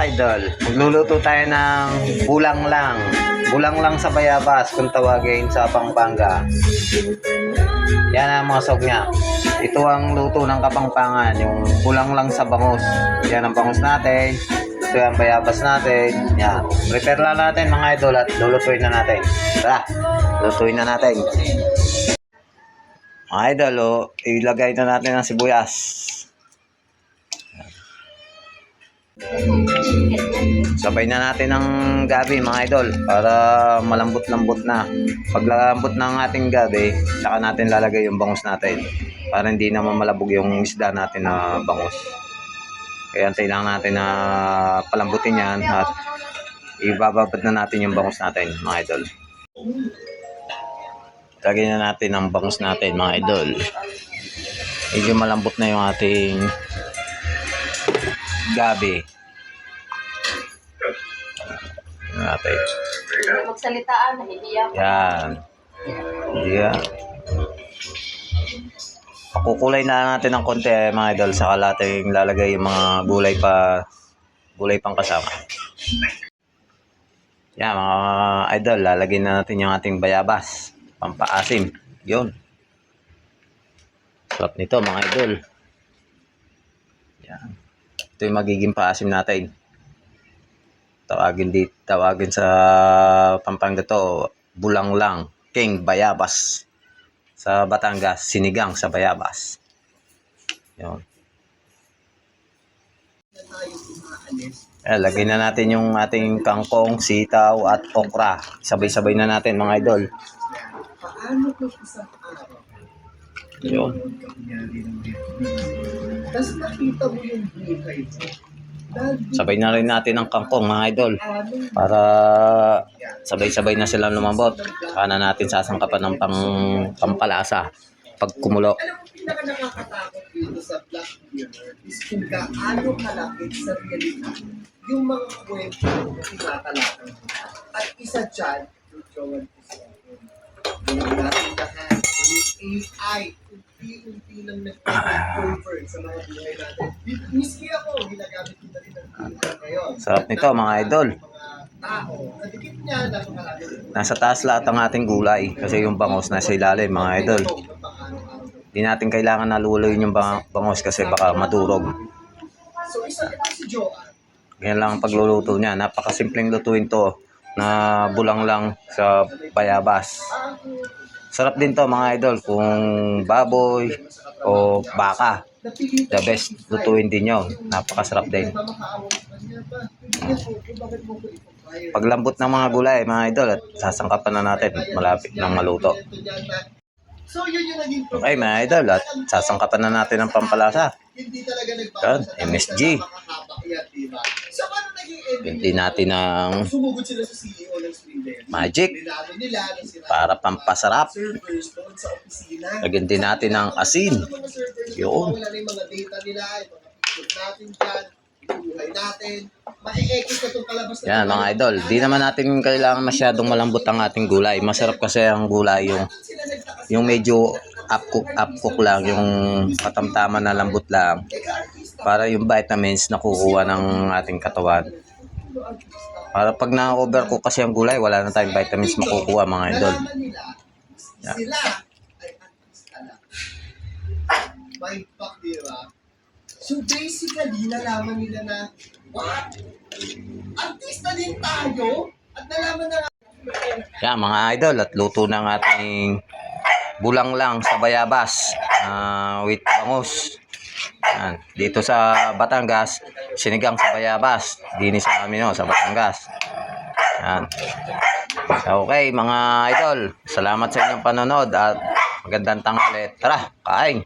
idol. Magluluto tayo ng bulang lang. Bulang lang sa bayabas kung tawagin sa Pampanga. Yan ang mga sog niya. Ito ang luto ng Kapampangan, yung bulang lang sa bangus. Yan ang bangus natin. Ito ang bayabas natin. Yan. Prepare lang natin mga idol at lulutuin na natin. Tara, lutuin na natin. Mga idol, oh, ilagay na natin ang sibuyas. Sabay na natin ng gabi mga idol para malambot-lambot na. Pag lambot na ang ating gabi, saka natin lalagay yung bangus natin para hindi naman malabog yung isda natin na bangus. Kaya antayin lang natin na palambutin yan at ibababad na natin yung bangus natin mga idol. Lagay na natin ang bangus natin mga idol. Medyo malambot na yung ating gabi. Natin. Magsalitaan, nahihiya ko. Yan. Yan. Pakukulay na natin ng konti eh, mga idol. Saka natin lalagay yung mga gulay pa gulay pang kasama. Yan mga idol. Lalagay na natin yung ating bayabas. Pampaasim. Yun. Sarap nito mga idol. Yan. Ito yung magiging paasim natin tawagin di tawagin sa Pampanga to bulang lang king bayabas sa Batangas sinigang sa bayabas yun eh, lagay na natin yung ating kangkong, sitaw at okra. Sabay-sabay na natin mga idol. Paano kung isang Yun. Tapos nakita mo yung buhay mo. Sabay na rin natin ang kangkong mga idol. Para sabay-sabay na silang lumambot. Saka na natin sasangkapan ng pang, pampalasa. Pag kumulo. alam mo, nakakatakot dito sa Black Mirror is kung gaano kalapit sa realidad yung mga kwento na tinatalakay. At isa dyan, yung Joel Cusco. Yung natin lahat, yung AI, unti-unti lang nag-take over sa mga buhay natin. Miski ako, ginagamit ko na rin ang AI ngayon. Sarap nito mga idol. Tao, kadikit niya. Nasa taas lahat ang ating gulay. Kasi yung bangos nasa ilalim mga idol. Hindi natin kailangan naluloyin yung bang- bangos kasi baka madurog. So, isa ito si Joanne. Ganyan lang ang pagluluto niya. Napakasimpleng lutuin to na bulang lang sa bayabas. Sarap din to mga idol kung baboy o baka. The best lutuin din yun. Napakasarap din. Paglambot ng mga gulay mga idol at sasangkapan na natin malapit ng maluto. Okay mga idol at sasangkapan na natin ang pampalasa. Yan, MSG. Yan, diba? So, paano naging ending? Hindi natin ng Sumugod sila sa CEO ng Spindle. Magic. Nilalo nila na sila para pampasarap. servers doon sa opisina. Lagyan din natin ng asin. Yun. Wala na yung mga data nila, yung mga picture natin dyan, buhay natin. Mae-ekis na itong na Yan mga idol, di naman natin kailangan masyadong malambot ang ating gulay. Masarap kasi ang gulay yung yung medyo up cook up cook lang, yung katamtaman na lambot lang para yung vitamins nakukuha ng ating katawan. Para pag na-overcook kasi ang gulay, wala na tayong vitamins makukuha mga idol. Yeah. So basically, nalaman nila na, what? Artista din tayo? At nalaman na Yan mga idol, at luto ng ating bulang lang sa bayabas ah, with bangus. Yan. Dito sa Batangas, sinigang sa bayabas. Dini sa amin no, sa Batangas. Yan. Okay mga idol, salamat sa inyong panonood at magandang tanghali. Tara, kain!